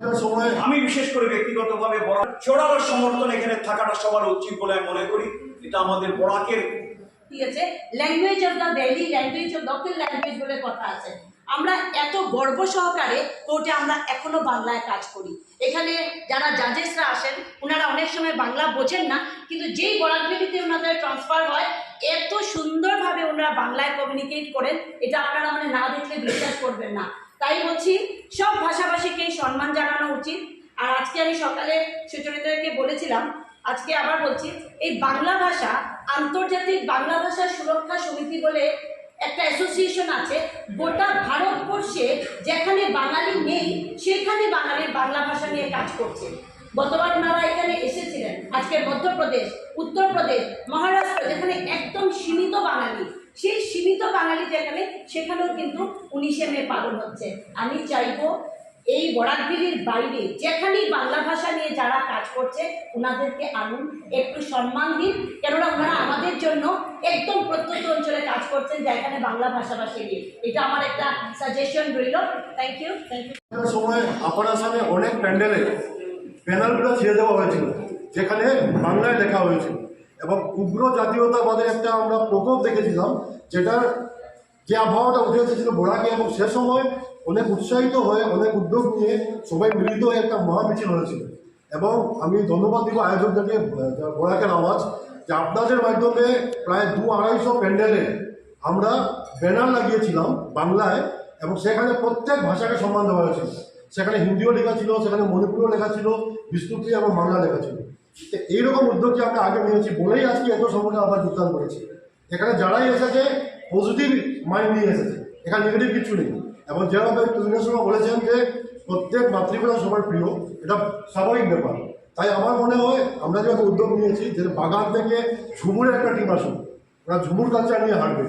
সময় আমি বিশেষ করে ব্যক্তিগতভাবে বরাক জোরালো সমর্থন এখানে থাকাটা সবার উচিত বলে আমি মনে করি। এটা আমাদের বরাকের ঠিক আছে? Language of the valley language of local language বলে কথা আছে। আমরা এত গর্ব সহকারে কোর্টে আমরা এখনও বাংলায় কাজ করি। এখানে যারা জাজেসরা আসেন ওনারা অনেক সময় বাংলা বোঝেন না কিন্তু যেই বরাকভেলিতে ওনাদের ট্রান্সফার হয় এত সুন্দরভাবে ওনারা বাংলায় কমিউনিকেট করেন এটা আপনারা মানে না দেখলে বিশ্বাস করবেন না। তাই বলছি, সব ভাষাভাষীকেই সম্মান জানানো উচিত। আর আজকে আমি সকালে সুচরিতাকে বলেছিলাম, আজকে আবার বলছি, এই বাংলা ভাষা, আন্তর্জাতিক বাংলা ভাষা সুরক্ষা সমিতি বলে একটা অ্যাসোসিয়েশন আছে, গোটা ভারতবর্ষে যেখানে বাঙালি নেই, সেখানে বাঙালির বাংলা ভাষা নিয়ে কাজ করছে। গতবার ওনারা এখানে এসেছিলেন। আজকে মধ্যপ্রদেশ, উত্তরপ্রদেশ, মহারাষ্ট্র, যেখানে একদম সীমিত বাঙালি। সেই সীমিত বাঙালি যেখানে, সেখানেও কিন্তু উনিশে মে পালন হচ্ছে। আমি চাইব এই বরাকবিলির বাইরে যেখানেই বাংলা ভাষা নিয়ে যারা কাজ করছে ওনাদেরকে আনুন, একটু সম্মান দিন। কেননা ওনারা আমাদের জন্য একদম প্রত্যন্ত অঞ্চলে কাজ করছেন যেখানে বাংলা ভাষাভাষী নিয়ে। এটা আমার একটা সাজেশন রইল। থ্যাংক ইউ থ্যাংক ইউ সময় আপার আসামে অনেক প্যান্ডেলে প্যানেলগুলো ছেড়ে দেওয়া হয়েছিল যেখানে বাংলায় লেখা হয়েছিল। এবং উগ্র জাতীয়তাবাদের একটা আমরা প্রকোপ দেখেছিলাম যেটার যে আবহাওয়াটা উঠে এসেছিল বোরাকে এবং সে সময় অনেক উৎসাহিত হয়ে অনেক উদ্যোগ নিয়ে সবাই মিলিত হয়ে একটা মহামিছিল হয়েছিল। এবং আমি ধন্যবাদ দিব আয়োজকদেরকে আহ, বোরাকের আওয়াজ যে আপনাদের মাধ্যমে প্রায় দু আড়াইশো প্যান্ডেলে আমরা ব্যানার লাগিয়েছিলাম বাংলায় এবং সেখানে প্রত্যেক ভাষাকে সম্মান দেওয়া হয়েছিল। সেখানে হিন্দিও লেখা ছিল, সেখানে মণিপুরিও লেখা ছিল বিষ্ণুপ্রিয়া এবং বাংলা লেখা ছিল। তো এইরকম উদ্যোগকে আমরা আগে নিয়েছি, বলেই আজকে এত সংখ্যা আবার যোগদান করেছি। এখানে যারাই এসেছে পজিটিভ মাইন্ড নিয়ে এসেছে। এখানে নেগেটিভ কিছু নেই। এবং যেভাবে তুমিনের সময় বলেছেন যে, প্রত্যেক মাতৃভাষা সবার প্রিয়, এটা স্বাভাবিক ব্যাপার। তাই আমার মনে হয়, আমরা যেভাবে উদ্যোগ নিয়েছি, যে বাগান থেকে ঝুমুরের একটা টিম আসুন ওরা ঝুমুর কালচার নিয়ে হাঁটবে।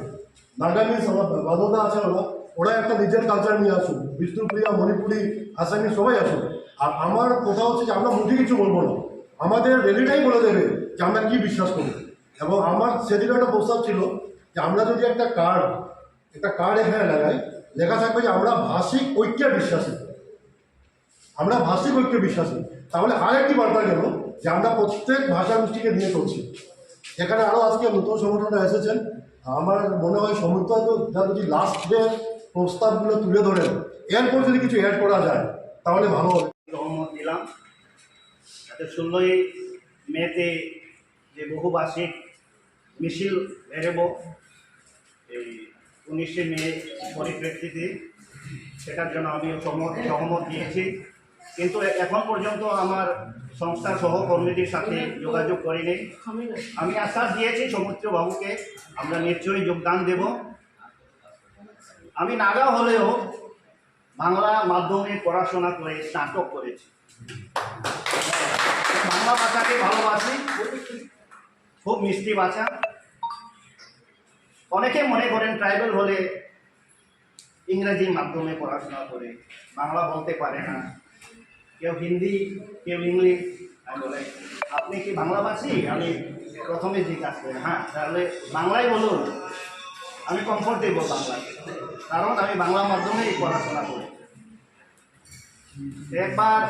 নাগামিজ আমার বাদদা আছে ওরা। ওরা একটা নিজের কালচার নিয়ে আসুন বিষ্ণুপ্রিয়া মণিপুরি আসামি সবাই আসুন আর আমার কথা হচ্ছে যে আমরা মুখে কিছু বলব না। আমাদের রেলিটাই বলে দেবে যে আমরা কী বিশ্বাস করি এবং আমার সেদিন একটা প্রস্তাব ছিল যে আমরা যদি একটা কার্ড একটা কার্ড এখানে লাগাই, লেখা থাকবে যে আমরা ভাষিক ঐক্যে বিশ্বাসী। আমরা ভাষিক ঐক্যে বিশ্বাসী। তাহলে আর একটি বার্তা গেল যে আমরা প্রত্যেক ভাষা গোষ্ঠীকে নিয়ে চলছি। এখানে আরও আজকে নতুন সংগঠনরা এসেছেন। আমার মনে হয় সমুদ্র যদি লাস্ট ডে প্রস্তাবগুলো তুলে ধরেন। এরপর যদি কিছু অ্যাড করা যায়, তাহলে ভালো হবে। সহমত দিলাম যাতে ষোলোই মেতে যে বহুভাষিক মিছিল বেরোব, এই উনিশে মে পরিপ্রেক্ষিতে সেটার জন্য আমি সহমত দিয়েছি। কিন্তু এখন পর্যন্ত আমার সংস্থার সহকর্মীদের সাথে যোগাযোগ করিনি। আমি আশ্বাস দিয়েছি সমুদ্র বাবুকে আমরা নিশ্চয়ই যোগদান দেব। আমি নাগা হলেও বাংলা মাধ্যমে পড়াশোনা করে স্নাতক করেছি। বাংলা ভাষাকে ভালোবাসি। খুব মিষ্টি ভাষা। অনেকে মনে করেন ট্রাইবেল হলে ইংরেজি মাধ্যমে পড়াশোনা করে, বাংলা বলতে পারে না। কেউ হিন্দি, কেউ ইংলিশ। আমি বলে, আপনি কি বাংলাভাষী আমি প্রথমে জিজ্ঞাসা করি হ্যাঁ তাহলে বাংলায় বলুন। আমি কমফোর্টেবল বাংলায় কারণ আমি বাংলা মাধ্যমেই পড়াশোনা করি। একবার